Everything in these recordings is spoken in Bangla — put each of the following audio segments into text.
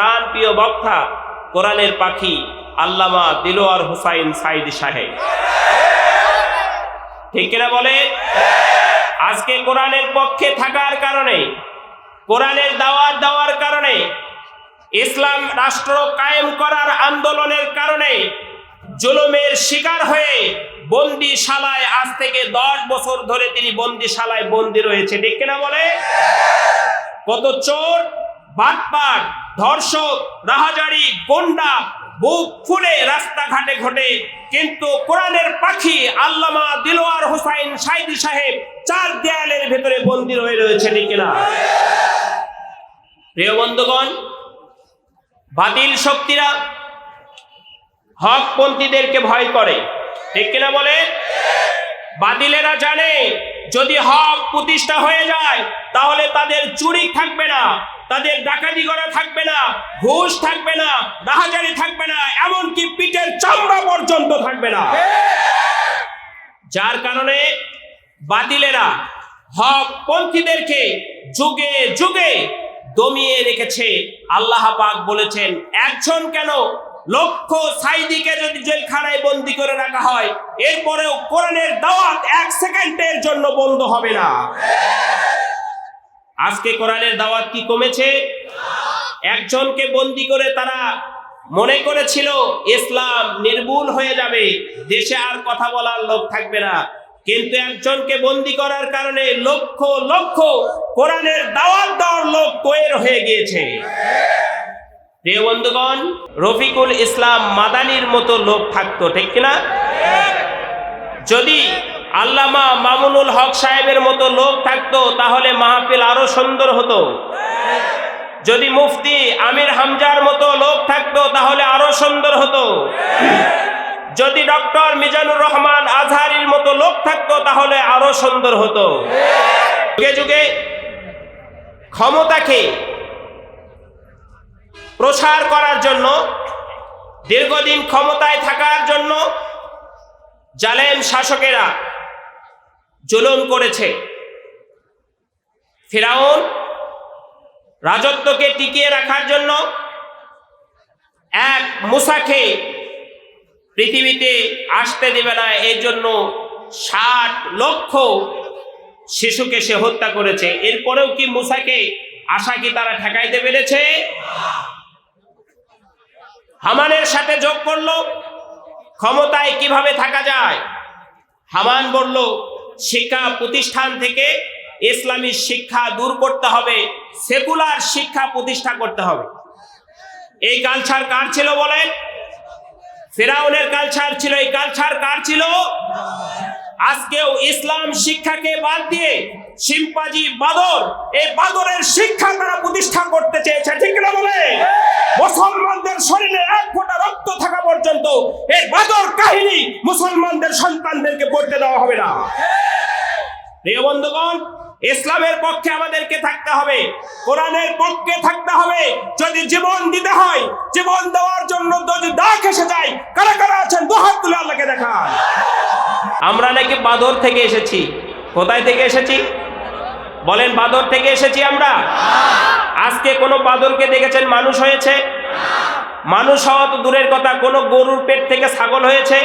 প্রাণ প্রিয় বক্তা, কোরআনের পাখি আল্লামা দিলোয়ার হুসাইন সাইদ সাহেব। ঠিক কিনা বলে? আজকে কোরআনের পক্ষে থাকার কারণে, কোরআনের দেওয়ার কারণে, ইসলাম রাষ্ট্র কায়েম করার আন্দোলনের কারণে জুলুমের শিকার হয়ে বন্দিশালায় আজ থেকে দশ বছর ধরে তিনি বন্দিশালায় বন্দি রয়েছে। ঠিক কিনা বলে? কত চোর বাটপাট ধর্ষক, রাহাজারি, গন্ডা, বুক ফুলে রাস্তাঘাটে ঘটে। কিন্তু কোরআনের পাখি আল্লামা দিলোয়ার হোসাইন সাইদি সাহেব চার দেয়ালের ভেতরে বন্দি হয়ে রয়েছে কিনা? প্রিয় বন্ধুগণ, বাতিল শক্তিরা হকপন্থীদেরকে ভয় করে, ঠিক কিনা বলে? বাতিলেরা জানে, যদি হক প্রতিষ্ঠা হয়ে যায়, তাহলে তাদের চুরি থাকবে না। তাদের ডাকাতি করা থাকবে না, ঘুষ থাকবে না, রাহাজারি থাকবে না, এমনকি পিঠের চামড়া পর্যন্ত থাকবে না। যার কারণে বাতিলেরা হক পন্থীদেরকে যুগে যুগে দমিয়ে রেখেছে। আল্লাহ পাক বলেছেন, একজন কেন লক্ষ সাইদিকে যদি জেলখানায় বন্দি করে রাখা হয়, এরপরেও কোরআনের দাওয়াত এক সেকেন্ডের জন্য বন্ধ হবে না। আজকে কোরআনের দাওয়াত কি কমেছে? একজনকে বন্দি করে তারা মনে করেছিল ইসলাম নির্মূল হয়ে যাবে দেশে আর কথা বলার লোক থাকবে না। কিন্তু একজনকে বন্দি করার কারণে লক্ষ লক্ষ কোরআনের দাওয়াত দেওয়ার লোক তৈর হয়ে গিয়েছে। প্রিয় বন্ধুগণ রফিকুল ইসলাম মাদানির মতো লোক থাকতো ঠিক কিনা? যদি আল্লামা মামুনুল হক সাহেবের মতো লোক থাকতো, তাহলে মাহফিল আরও সুন্দর হতো। যদি মুফতি আমির হামজার মতো লোক থাকতো, তাহলে আরও সুন্দর হতো। যদি ডক্টর মিজানুর রহমান আজহারির মতো লোক থাকতো, তাহলে আরও সুন্দর হতো। যুগে যুগে ক্ষমতাকে প্রসার করার জন্য, দীর্ঘদিন ক্ষমতায় থাকার জন্য জালেম শাসকেরা জুলুম করেছে। ফেরাউন রাজত্বকে টিকিয়ে রাখার জন্য এক মুসাকে পৃথিবীতে আসতে দেবে না, এর জন্য ষাট লক্ষ শিশুকে সে হত্যা করেছে। এরপরেও কি মুসাকে আশা কি তারা ঠেকাইতে পেরেছে? হামানের সাথে যোগ করল, ক্ষমতায় কীভাবে থাকা যায়? হামান বলল শিক্ষা প্রতিষ্ঠান থেকে ইসলামী শিক্ষা দূর করতে হবে, সেকুলার শিক্ষা প্রতিষ্ঠা করতে হবে। এই কালচার কার ছিল বলেন? ফেরাউনের কালচার ছিল, এই কালচার কার ছিল? আজকেও ইসলাম শিক্ষাকে বাদ দিয়ে শিম্পাজি বাদর, এই বাদরের শিক্ষা তারা প্রতিষ্ঠা করতে চেয়েছে, ঠিক না বলে? মুসলমানদের শরীরে এক ফোঁটা রক্ত থাকা পর্যন্ত এই বাদর কাহিনী মুসলমানদের সন্তানদেরকে পড়তে দেওয়া হবে না। প্রিয় বন্ধুগণ, ইসলামের পক্ষে আমাদেরকে থাকতে হবে, কোরআনের পক্ষে থাকতে হবে। যদি জীবন দিতে হয়, জীবন দেওয়ার জন্য যদি দাগ এসে যায়, কারা কারা আছেন? দুহাত তুলে আল্লাহকে দেখান। আমরা নাকি বাদর থেকে এসেছি। কোথায় থেকে এসেছি? বলেন, বাদর থেকে এসেছি আমরা? আজকে কোনো বাদরকে দেখেছেন মানুষ হয়েছে? মানুষ হওয়া তো দূরের কথা, কোনো গরুর পেট থেকে ছাগল হয়েছে?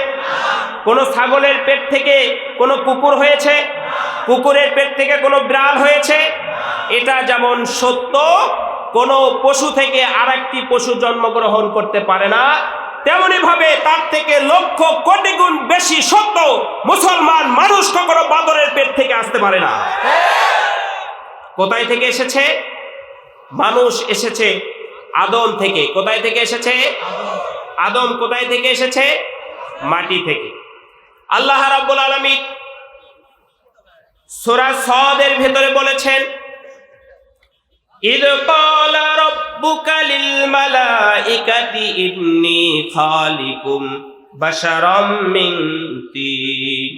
কোনো ছাগলের পেট থেকে কোনো কুকুর হয়েছে? কুকুরের পেট থেকে কোনো বিড়াল হয়েছে? এটা যেমন সত্য, কোনো পশু থেকে আরেকটি পশু জন্মগ্রহণ করতে পারে না। তেমনি ভাবে তার থেকে লক্ষ কোটি গুণ বেশি সত্য, মুসলমান মানুষ কখনো বাদরের পেট থেকে আসতে পারে না। কোথায় থেকে এসেছে? মানুষ এসেছে আদম থেকে। কোথায় থেকে এসেছে? আদম কোথায় থেকে এসেছে? মাটি থেকে। আল্লাহ রাব্বুল আলামিন সূরা সদের ভেতরে বলেছেন ইদ ক্বালা রাব্বুকা লিল মালাইকাতি ইন্নী খালিকুম বাশারাম মিন তিন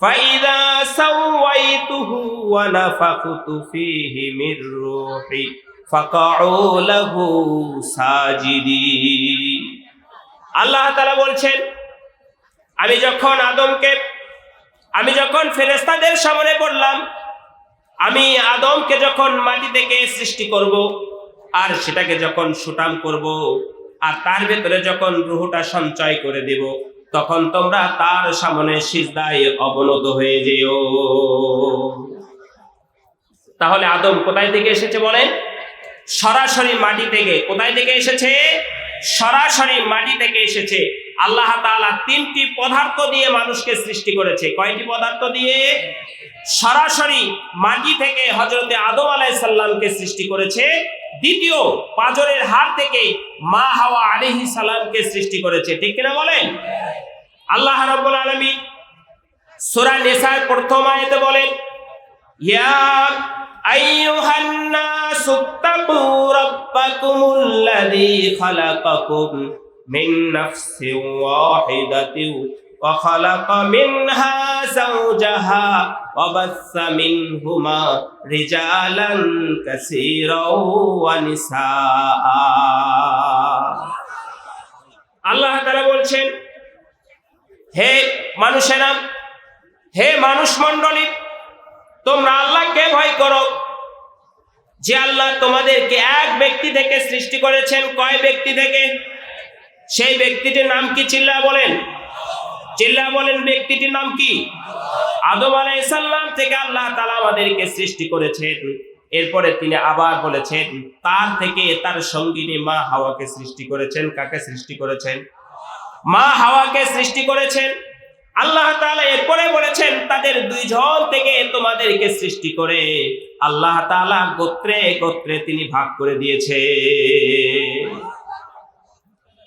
فإذا سويته ونفخت فيه من روحي فقعوا له ساجدين আল্লাহ তাআলা বলছেন আমি যখন আদমকে, আমি যখন ফেরেস্তাদের সামনে বললাম আমি আদমকে যখন মাটি থেকে সৃষ্টি করব, আর সেটাকে যখন সুটাম করব, আর তার ভেতরে যখন রুহুটা সঞ্চয় করে দেব, তখন তোমরা তার সামনে সিজদায় অবনত হয়ে যেও। তাহলে আদম কোথায় থেকে এসেছে বলেন? সরাসরি মাটি থেকে। কোথায় থেকে এসেছে? সরাসরি মাটি থেকে এসেছে। আল্লাহ তাআলা তিনটি পদার্থ দিয়ে মানুষকে সৃষ্টি করেছে। কয়টি পদার্থ দিয়ে? সরাসরি মাটি থেকে হজরতে আদম আলাই সাল্লামকে সৃষ্টি করেছে। দ্বিতীয়, পাজরের হার থেকে মা হাওয়া আলিহি সালামকে সৃষ্টি করেছে। ঠিক কিনা বলেন? আল্লাহ রাব্বুল আলামিন সোরা নিসার প্রথম আয়াতে বলেন, ইয়া তাকু রাব্বাকুমুল্লাযী খালাকাকুম মিন নাফসিন ওয়াহিদাতিন وخلق منها زوجها وبث منهما رجالا كثيرا ونساء আল্লাহ তাআলা বলছেন হে মানুষেরা হে মানুষ মণ্ডলী তোমরা আল্লাহকে ভয় করো যে আল্লাহ তোমাদেরকে এক ব্যক্তি থেকে সৃষ্টি করেছেন কয় ব্যক্তি থেকে সেই ব্যক্তিটির নাম কি চিল্লা বলেন? চিল্লা বলেন ব্যক্তিটির নাম কি? আদম আলাইসাল্লাম থেকে আল্লাহ তালা আমাদেরকে সৃষ্টি করেছেন। এরপরে তিনি আবার বলেছেন, তার থেকে তার সঙ্গিনী মা হাওয়াকে সৃষ্টি করেছেন। কাকে সৃষ্টি করেছেন? মা হাওয়াকে সৃষ্টি করেছেন। আল্লাহ তাআলা এরপরে বলেছেন, তাদের দুইজন থেকে তোমাদেরকে সৃষ্টি করে আল্লাহ তাআলা গোত্রে গোত্রে তিনি ভাগ করে দিয়েছে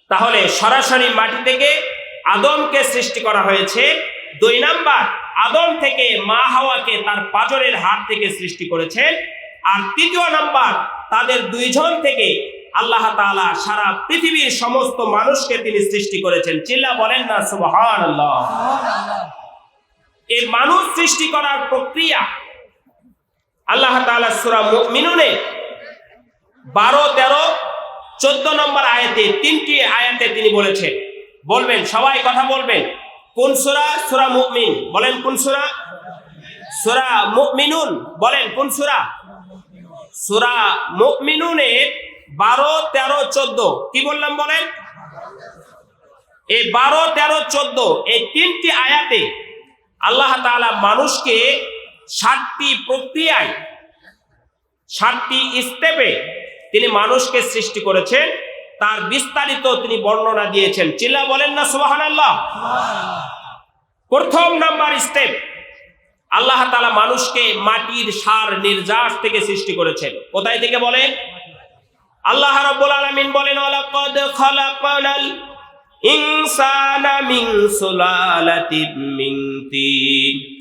তাহলে সরাসরি মাটি থেকে আদমকে সৃষ্টি করা হয়েছে। দুই নাম্বার, আদম থেকে মা হাওয়াকে তার পাজরের হাত থেকে সৃষ্টি করেছেন। আর তৃতীয় নাম্বার, তাদের দুইজন থেকে আল্লাহ তাআলা সারা পৃথিবীর সমস্ত মানুষকে তিনি সৃষ্টি করেছেন। চিল্লা বলেন না, সুবহানাল্লাহ। এই মানুষ সৃষ্টি করার প্রক্রিয়া আল্লাহ তাআলা সূরা মুমিনুনে বারো তেরো চোদ্দ নম্বর আয়াতে, তিনটি আয়াতে তিনি বলেছেন। বলবেন, সবাই কথা বলবেন। কোন সুরা? সুরা মুমিন। বলেন কোন সুরা? সুরা মুমিনুন। বলেন কোন সুরা? সুরা মুমিনুনের বারো, তেরো, চোদ্দ। কি বললাম বলেন? এই বারো, তেরো, চোদ্দ, এই তিনটি আয়াতে আল্লাহ তাআলা মানুষকে ষাটটি প্রক্রিয়ায় ষাটটি স্টেপে তিনি মানুষকে সৃষ্টি করেছেন, তার বিস্তারিত তিনি বর্ণনা দিয়েছেন। চিল্লা বলেন না সুবাহান আল্লাহ প্রথম নাম্বার স্টেপ আল্লাহ তালা মানুষকে মাটির সার নির্যাস থেকে সৃষ্টি করেছেন। কোথায় থেকে বলেন? আল্লাহ রাব্বুল আলামিন বলেন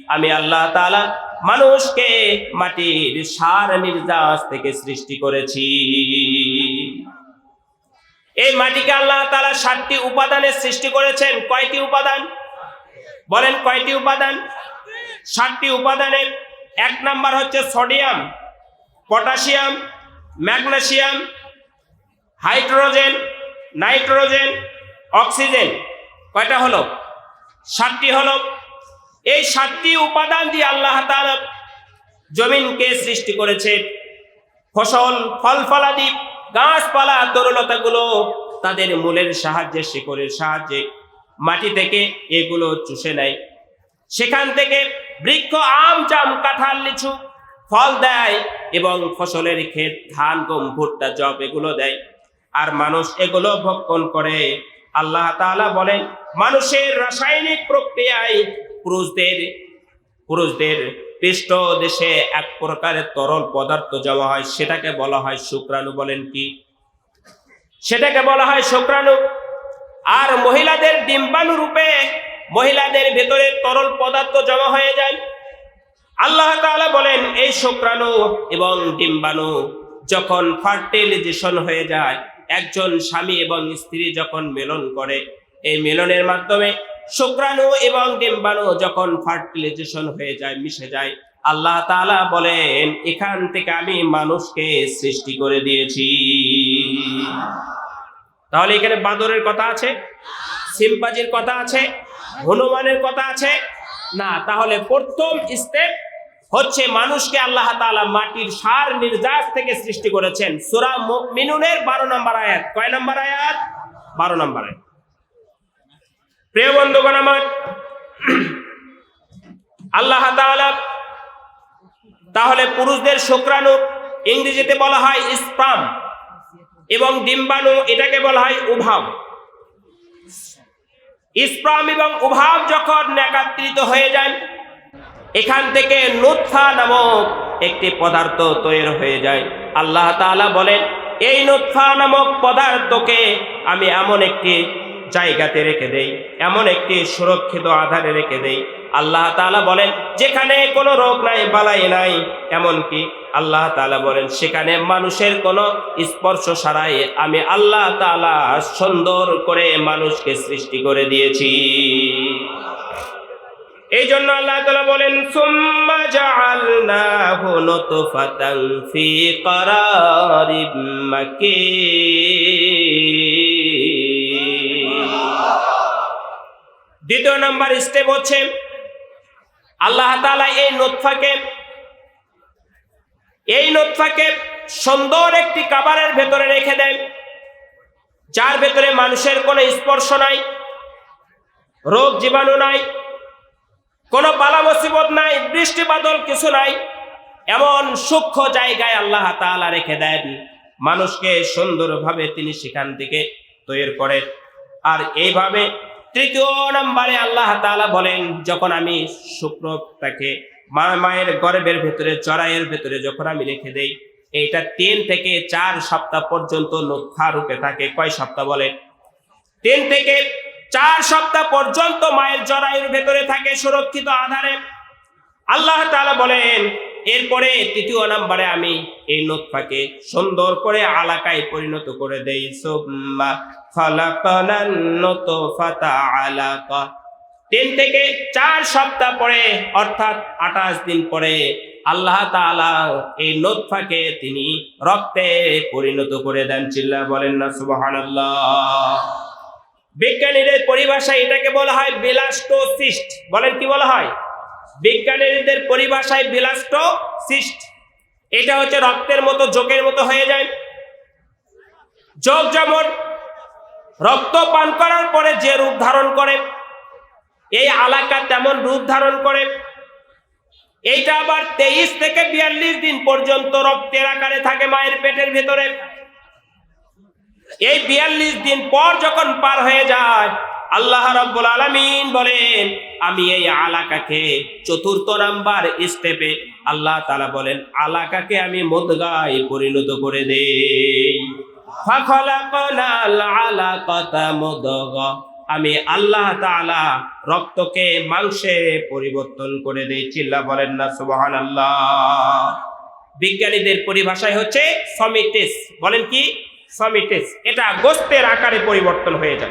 আমি আল্লাহ তাআলা মানুষকে মাটির সার নির্যাস থেকে সৃষ্টি করেছি। এই মাটিকে আল্লাহ তাআলা সাতটি উপাদানের সৃষ্টি করেছেন। কয়টি উপাদান? বলেন কয়টি উপাদান? সাতটি উপাদানের এক নাম্বার হচ্ছে sodium, potassium magnesium hydrogen, nitrogen, oxygen. কয়টা হলো? সাতটি হলো এই সাতটি উপাদান দিয়ে আল্লাহ জমিনকে সৃষ্টি করেছে। ফসল ফল ফলাদি গাছপালা, তরলতাগুলো তাদের মূলের সাহায্যে শিকড়ের সাহায্যে মাটি থেকে এগুলো চুষে নেয়। সেখান থেকে বৃক্ষ, আম, জাম, কাঁঠাল, লিচু ফল দেয় এবং ফসলের ক্ষেত ধান, গম, ভুট্টা জব এগুলো দেয়। আর মানুষ এগুলো ভক্ষণ করে আল্লাহ তাআলা বলেন, মানুষের রাসায়নিক প্রক্রিয়ায় পুরুষদের পুরুষদের পৃষ্ঠ দেশে এক প্রকারের তরল পদার্থ জমা হয়, সেটাকে বলা হয় শুক্রাণু বলেন কি? সেটাকে বলা হয় শুক্রাণু। আর মহিলাদের ডিম্বাণু রূপে মহিলাদের ভেতরে তরল পদার্থ জমা হয়ে যায়। আল্লাহ তাআলা বলেন, এই শুক্রাণু এবং ডিম্বাণু যখন ফার্টিলাইজেশন হয়ে যায় একজন স্বামী এবং স্ত্রী যখন মেলন করে, এই মেলনের মাধ্যমে শুক্রাণু এবং ডিম্বাণু যখন ফার্টিলাইজেশন হয়ে যায়, মিশে যায়, আল্লাহ তাআলা বলেন, এখান থেকে আমি মানুষকে সৃষ্টি করে দিয়েছি। তাহলে এখানে বাঁদরের কথা আছে? সিম্পাজির কথা আছে? হনুমানের কথা আছে? না, তাহলে প্রথম স্টেপ হচ্ছে মানুষকে আল্লাহ তাআলা মাটির সার নির্যাস থেকে সৃষ্টি করেছেন। সূরা মুমিনুনের 12 নম্বর আয়াত। কয় নম্বর আয়াত? 12 নম্বর আয়াত। প্রিয় বন্ধুগণ আমার, আল্লাহ তাহলে পুরুষদের শুক্রাণু ইংরেজিতে বলা হয় স্পাম এবং ডিম্বাণু এটাকে বলা হয় উভাব। স্প্রাম এবং উভাব যখন একাত্রিত হয়ে যায় এখান থেকে নুৎফা নামক একটি পদার্থ তৈরি হয়ে যায়। আল্লাহ তাআলা বলেন, এই নুৎফা নামক পদার্থকে আমি এমন একটি জায়গাতে রেখে দেই, এমন একটি সুরক্ষিত আধারে রেখে দেই। আল্লাহ তাআলা বলেন, যেখানে কোনো রোগ নাই, বালাই নাই, এমনকি আল্লাহ তাআলা বলেন, সেখানে মানুষের কোনো স্পর্শ ছাড়াই আমি আল্লাহ তাআলা সুন্দর করে মানুষকে সৃষ্টি করে দিয়েছি। এই জন্য আল্লাহ তাআলা বলেন, সুম্মা জাআলনাহু নুতফাতান ফি কারারিম মাকিন। দ্বিতীয় নাম্বার স্টেপ হচ্ছে, আল্লাহ তাআলা এই নোৎফাকে এই নোৎফাকে সুন্দর একটি কাবারের ভেতরে রেখে দেন, যার ভেতরে মানুষের কোনো স্পর্শ নাই, রোগ জীবাণু নাই কোনো বালা মুসিবত নাই, বৃষ্টি বাদল কিছু নাই। এমন সূক্ষ্ম জায়গায় আল্লাহ তাআলা রেখে দেন। মানুষকে সুন্দরভাবে তিনি সেখান থেকে তৈরি করেন। আর এইভাবে তৃতীয় নম্বরে আল্লাহ তাআলা বলেন, যখন আমি শুক্রটাকে মা, মায়ের গর্ভের ভেতরে, চড়াইয়ের ভেতরে যখন আমি রেখে দেই, এইটা তিন থেকে চার সপ্তাহ পর্যন্ত নোৎফা রূপে থাকে। কয় সপ্তাহ বলেন? তিন থেকে চার সপ্তাহ পর্যন্ত মায়ের জরায়ুর ভেতরে থাকে সুরক্ষিত আধারে। আল্লাহ তাআলা বলেন, এরপরে তৃতীয় নম্বরে আমি এই নোৎফাকে সুন্দর করে আলাকায় পরিণত করে দেই। তিন থেকে চার সপ্তাহ পরে, অর্থাৎ আঠাশ দিন পরে আল্লাহ তাআলা এই নোৎফাকে তিনি রক্তে পরিণত করে দেন। চিল্লা বলেন না, সুবহানাল্লাহ। বিজ্ঞানীদের পরিভাষায় এটাকে বলা হয় বিলাস্টোসিস্ট। বলেন কি বলা হয়? বিজ্ঞানীদের পরিভাষায় বিলাস্টোসিস্ট। এটা হচ্ছে রক্তের মতো, যোগের মতো হয়ে যায়। যোগ যেমন রক্ত পান করার পরে যে রূপ ধারণ করে, এই আলাকা তেমন রূপ ধারণ করে। এইটা আবার তেইশ থেকে বিয়াল্লিশ দিন পর্যন্ত রক্তের আকারে থাকে মায়ের পেটের ভেতরে। এই বিয়াল্লিশ দিন পর যখন পার হয়ে যায়, আল্লাহ রাব্বুল আলামিন বলেন, আমি এই আলাকাকে চতুর্থ নাম্বার স্টেপে আল্লাহ তাআলা বলেন, আলাকাকে আমি মুদগায় পরিণত করে দেই। আমি আল্লাহ তাআলা রক্তকে মাংসে পরিবর্তন করে দেই। চিল্লা বলেন না, সুবহানাল্লাহ। বিজ্ঞানীদের পরিভাষায় হচ্ছে সমিটেস। বলেন কি? সমিটেস এটা গোস্তের আকারে পরিবর্তন হয়ে যায়